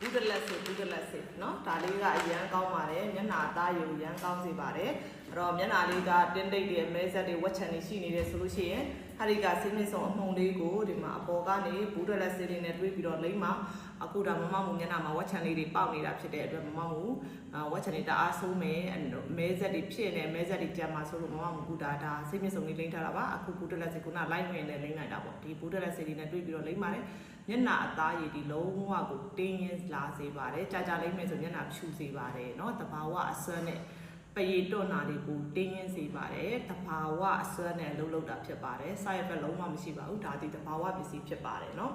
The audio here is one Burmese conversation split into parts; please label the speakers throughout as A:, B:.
A: ဘူးတလက်စေဘူးတလက်စေเนาะဒါလေးကအရန်ကောင်းပါတယ်မျက်နှာအသားရုပ်ရန်ကောင်းစေပါတယ်အဲ့တော့မျက်နှာလေးကတင်းတိတ်တွေမဲဆက်တွေဝက်ချန်တွေရှိနေတယ်ဆိုလို့ရှိရင် ဟာဒီကစင်းမင်းစုံအမှုံလေးကိုဒီမှာအပေါ်ကနေဘူးတလက်စေလေးနဲ့တွေးပြီးတော့လိမ့်မှာအခုဒါမမမူမျက်နှာမှာဝက်ချန်လေးတွေပေါက်နေတာဖြစ်တဲ့အတွက်မမမူဝက်ချန်တွေတအားဆိုးမယ်မဲဆက်တွေဖြစ်နေမဲဆက်တွေကြမ်းမှာဆိုလို့မမမူကူတာဒါစင်းမင်းစုံလေးလိမ့်ထားတာပါအခုဘူးတလက်စေကလိုက်ဝင်နဲ့လိမ့်လိုက်တာပေါ့ဒီဘူးတလက်စေလေးနဲ့တွေးပြီးတော့လိမ့်ပါတယ် မျက်နှာအသားရည်ဒီလုံးဝကိုတင်းရင်းလာစေပါတယ်ကြာကြာလိမ့်မယ်ဆိုမျက်နှာဖြူစေပါတယ်เนาะတဘာဝအစွမ်းနဲ့ ပရီတွန့်နာတွေကိုတင်းရင်းစေပါတယ်တဘာဝအစွမ်းနဲ့လှုပ်လှုပ်တာဖြစ်ပါတယ် side effect လုံးဝမရှိပါဘူးဒါဒီတဘာဝပစ္စည်းဖြစ်ပါတယ်เนาะ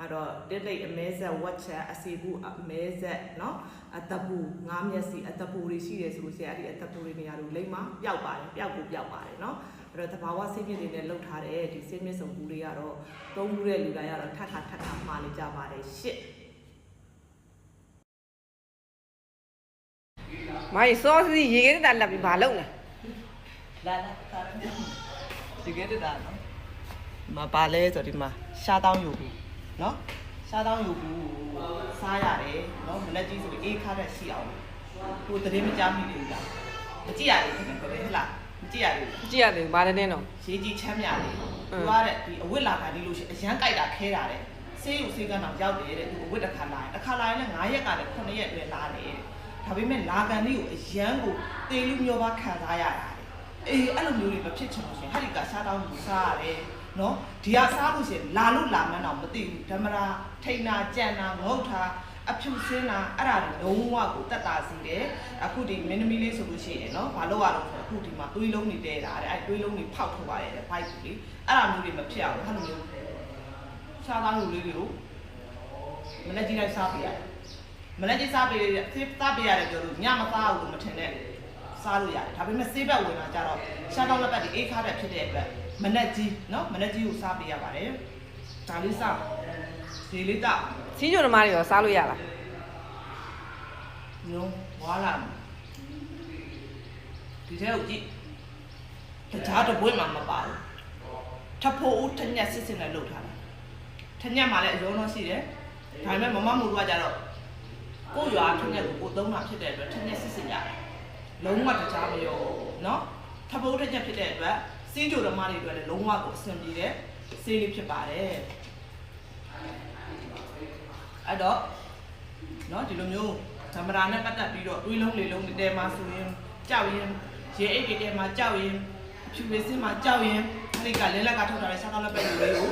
A: အဲ့တော့တစ်လိတ်အမဲဆက်ဝက်ချက်အစီဘူးအမဲဆက်เนาะအတပူငားမျက်စိအတပူတွေရှိတယ်ဆိုလို့ရှိရင်အဲ့ဒီအတပူတွေနေရာတွေလိမ့်မှာပျောက်ပါတယ်ပျောက်ကိုပျောက်ပါတယ်เนาะအဲ့တော့တဘာဝစိတ်မြင့်တွေနဲ့လှုပ်ထားတဲ့ဒီစိတ်မြင့်စုံဘူးတွေကတော့သုံးဘူးတဲ့လူတိုင်းကတော့ထပ်ထပ်ထပ်ထပ်မှာနေကြပါတယ်ရှစ်
B: မိုင်းစောစီရေခဲတက်လက်ပြီးဘာလုပ်လဲ
A: လာလာသာရဒီကဲတတာနော်မပါလဲဆိုဒီမှာရှားတောင်းယူဘူးနော်ရှားတောင်းယူဘူးစားရတယ်နော်မလက်ကြီးဆိုအေးခါတဲ့ရှိအောင်ကိုတရင်မကြမိဘူးလားမကြည့်ရဘူးခင်ဗျဟလားမကြည့်ရဘူး
B: ကြည့်ရတယ်ဘာလဲနဲ့တော့
A: ရေးကြီးချမ်းမြတယ်
B: အ
A: သူ
B: င်း
A: ကတဲ့ဒီအဝတ်လာခါဒီလို့ရှိရင်အရန်ကြိုက်တာခဲတာတဲ့ဆေးရုံဆေးကန်းတော့ရောက်တယ်တဲ့သူအဝတ်တစ်ခါလာရင်တစ်ခါလာရင်လည်း9ရက်ကလည်း9ရက်အတွင်းလာတယ်တဲ့ ဒါပေမဲ့လာကန်လေးကိုအရန်ကိုတေးလူမျိုးပါခံစားရတာတဲ့အေးအဲ့လိုမျိုးတွေမဖြစ်ချင်လို့ရှိရင်ဟာဒီကစားတောင်းလူစားရတယ်နော်ဒီကစားလို့ရှိရင်လာလို့လာမှန်းတော့မသိဘူးဓမ္မရာထိန်နာကြံနာငုတ်တာအဖြူစင်းတာအဲ့ဒါတွေလုံးဝကိုတက်တာစီတယ်အခုဒီမင်းသမီးလေးဆိုလို့ရှိရင်နော်ဘာလို့ရတော့ဆိုတော့အခုဒီမှာတွေးလုံးနေတဲတာတဲ့အဲ့တွေးလုံးတွေဖောက်ထုတ်ရတယ်တဲ့ဘိုက်ကြီးလေအဲ့ဒါမျိုးတွေမဖြစ်အောင်အဲ့လိုမျိုးစားသားလူလေးတွေကိုမနေ့ကြီးလိုက်စားပြရတယ် မနေ့ကြီးစားပြရစေးစားပြရတယ်ပြောလို့ညမစားဘူးလို့မထင်နဲ့စားလို့ရတယ်ဒါပေမဲ့စေးဘက်ဝင်လာကြတော့ရှားတောင်းလက်ပတ်ဒီအေးခါတဲ့ဖြစ်တဲ့အတွက်မနေ့ကြီးနော်မနေ့ကြီးကိုစားပြရပါတယ်ဒါလေးစားဒီလေးတော့
B: စီးကြုံသမားတွေရောစားလို့ရလား
A: ညုံဝါလာဒီထဲကိုကြည့်တခြားတစ်ပွင့်မှမပါဘူးထဖို့ဦးထညက်စစ်စစ်နဲ့လှုပ်ထားတာထညက်မှလည်းအရုံးတော့ရှိတယ်ဒါပေမဲ့မမမူတို့ကကြတော့ ကိုရွာခင်းတဲ့ကိုသုံးတာဖြစ်တဲ့အတွက်ထင်းနဲ့စစ်စစ်ရတယ်လုံးဝတခြားမရောနော်ထပ်ဖို့တစ်ချက်ဖြစ်တဲ့အတွက်စင်းကြိုဓမ္မတွေအတွက်လည်းလုံးဝကိုအဆင်ပြေတဲ့စင်းလေးဖြစ်ပါတယ်အဲ့တော့နော်ဒီလိုမျိုးဓမ္မရာနဲ့ပတ်သက်ပြီးတော့တွေးလုံးလေလုံးတဲမှာဆိုရင်ကြောက်ရင်ရေအိတ်တွေတဲမှာကြောက်ရင်ဖြူဝေးစင်းမှာကြောက်ရင်အဲ့ဒီကလဲလက်ကထုတ်ထားတဲ့စားသောက်လက်ပဲတွေကို